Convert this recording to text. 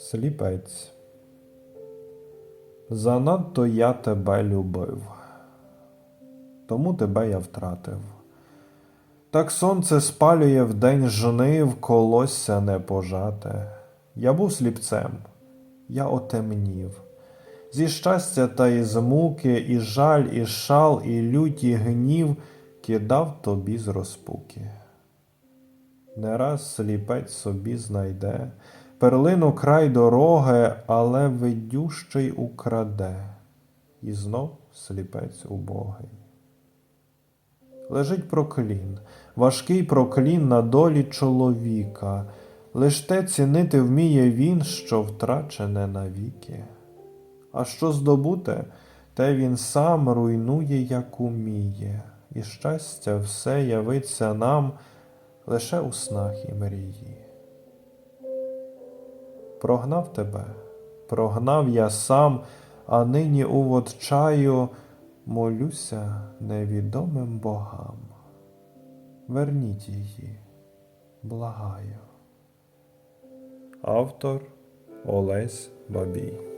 Сліпець. Занадто я тебе любив, тому тебе я втратив. Так сонце спалює в день жнив, колосся не пожате. Я був сліпцем, я отемнів. Зі щастя та із муки, і жаль, і шал, і лють, і гнів кидав тобі з розпуки. Не раз сліпець собі знайде перлину край дороги, але видющий украде, і знов сліпець убогий. Лежить проклін, важкий проклін на долі чоловіка, лиш те цінити вміє він, що втрачене навіки. А що здобуте, те він сам руйнує, як уміє, і щастя все явиться нам лише у снах і мрії. Прогнав тебе, прогнав я сам, а нині у водчаю молюся невідомим богам. Верніть її, благаю. Автор Олесь Бабій